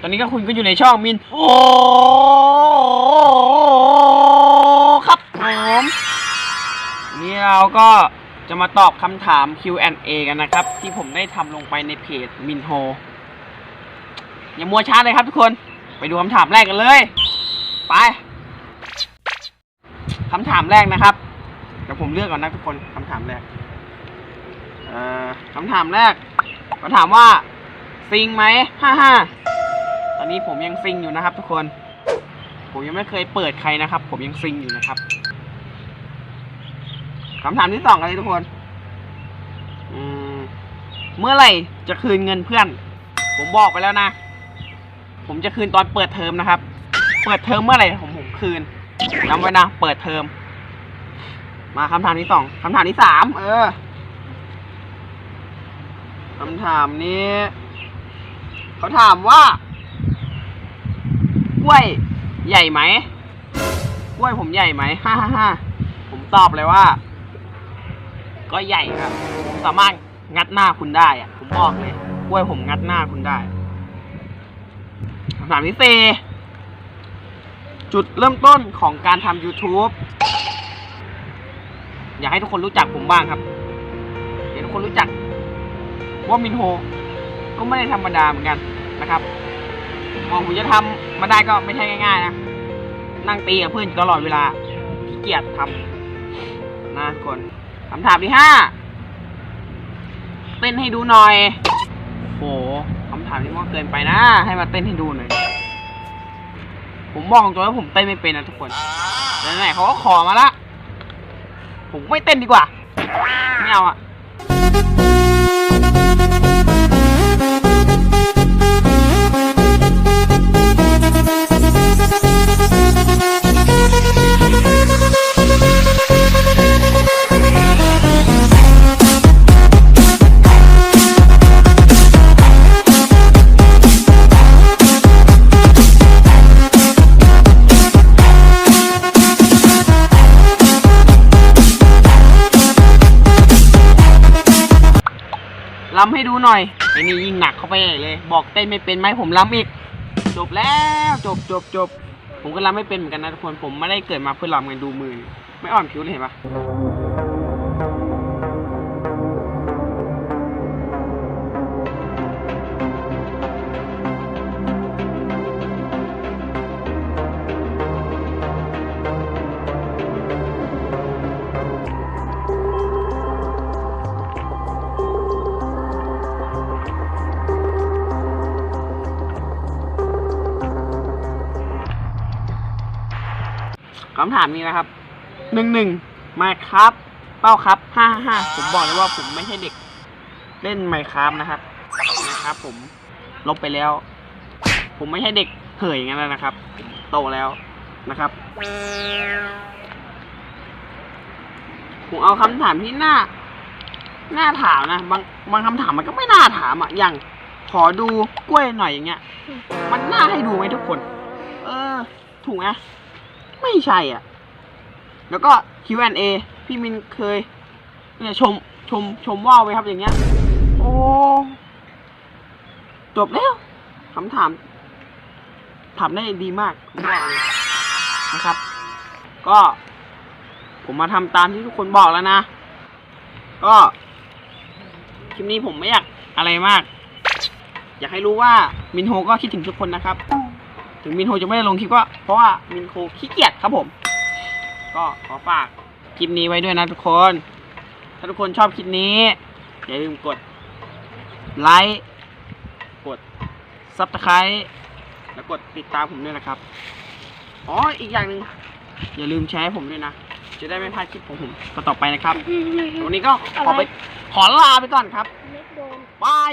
ตอนนี้ก็คุณก็อยู่ในช่องมิน โอ้ครับผมนนี้เราก็จะมาตอบคำถาม Q&A กันนะครับ ที่ผมได้ทำลงไปในเพจมินโฮอย่ามัวช้าเลยครับทุกคน ไปดูคำถามแรกกันเลย ไปคำถามแรกนะครับเดี๋ยวผมเลือกก่อนนะทุกคนคำถามแรกคำถามแรกก็ถามว่าซิงไหมห้าห้า อนนี้ผมยังซิงอยู่นะครับ ทุกคน ผมยังไม่เคยเปิดใครนะครับ ผมยังซิงอยู่นะครับคำถามที่สองกันเลยทุกคนเมื่อไหร่จะคืนเงินเพื่อน ผมบอกไปแล้วนะ ผมจะคืนตอนเปิดเทอมนะครับ เปิดเทอมเมื่อไหร่ผมผมคืนจำไว้นะ เปิดเทอม มาคำถามที่สองคำถามที่สาม เออคำถามนี้ เขาถามว่า ล้วยใหญ่ไหมกล้วยผมใหญ่ไหมฮ่าฮ่าฮ่าผมตอบเลยว่า ก็ใหญ่ครับผมสามารถงัดหน้าคุณได้อะผมบอกเลยกล้วยผมงัดหน้าคุณได้คำถามที่สี่จุดเริ่มต้นของการทำ YouTube อยากให้ทุกคนรู้จักผมบ้างครับอยากให้ทุกคนรู้จักว่ามินโฮ ก็ไม่ได้ธรรมดาเหมือนกันนะครับมองผมจะทำ มาได้ก็ไม่ใช่ง่ายๆนะ นั่งตีกับเพื่อนตลอดเวลาขี้เกียจทำนะทุกคนคำถามที่ห้าเต้นให้ดูหน่อยโหคำถามที่ว่าเกินไปนะ ให้มาเต้นให้ดูหน่อย ผมบอกตรงว่าผมเต้นไม่เป็นนะทุกคนไหนๆเขาก็ขอมาละ ผมไม่เต้นดีกว่า ไม่เอาอะ ล้ำให้ดูหน่อยไอ้นี่ยิ่งหนักเข้าไปใหญ่เลย บอกเต้นไม่เป็นไหมผมล้ำอีก จบแล้วจบจบจบผมก็ล้ำไม่เป็นเหมือนกันนะทุกคนผมไม่ได้เกิดมาเพื่อล้ำกันดูมือ ไม่อ่อนผิวเลยเห็นปะ คำถามนี้นะครับหนึ่งหนึ่งมาครับ เป้าครับห้าห้าผมบอกเลยว่าผมไม่ใช่เด็ก เล่นไมครับนะครับนะครับ ผมลบไปแล้ว ผมไม่ใช่เด็กเห่ยอย่างนั้นนะครับโตแล้วนะครับผมเอาคำถามที่น่าน่าถามนะบางบางคำถามมันก็ไม่น่าถามอะอย่าง ขอดูกล้วยหน่อยอย่างเงี้ย มันน่าให้ดูไหมทุกคน เออ ถูกไหม ไม่ใช่อะ แล้วก็ Q&A พี่มินเคย เนี่ยชมชมชมว่าวไหมครับอย่างเงี้ย โอ้จบแล้วคำถามถามได้ดีมากผมบอกนะครับ ก็ ผมมาทำตามที่ทุกคนบอกแล้วนะ ก็คลิปนี้ผมไม่อยากอะไรมาก อยากให้รู้ว่ามินโฮก็คิดถึงทุกคนนะครับ ถึงมินโฮจะไม่ได้ลงคลิปก็เพราะว่ามินโฮขี้เกียจครับผม ก็ขอฝากคลิปนี้ไว้ด้วยนะทุกคน ถ้าทุกคนชอบคลิปนี้ อย่าลืมกดไลค์กดซับสไคร b e แล้วกดติดตามผมด้วยนะครับ อ๋ออีกอย่างหนึ่งอย่าลืมแชร์ให้ผมด้วยนะ จะได้ไม่พลาดคลิปของผมต่อๆไปนะครับ วันนี้ก็ขอไปขอลาไปก่อนครับ บาย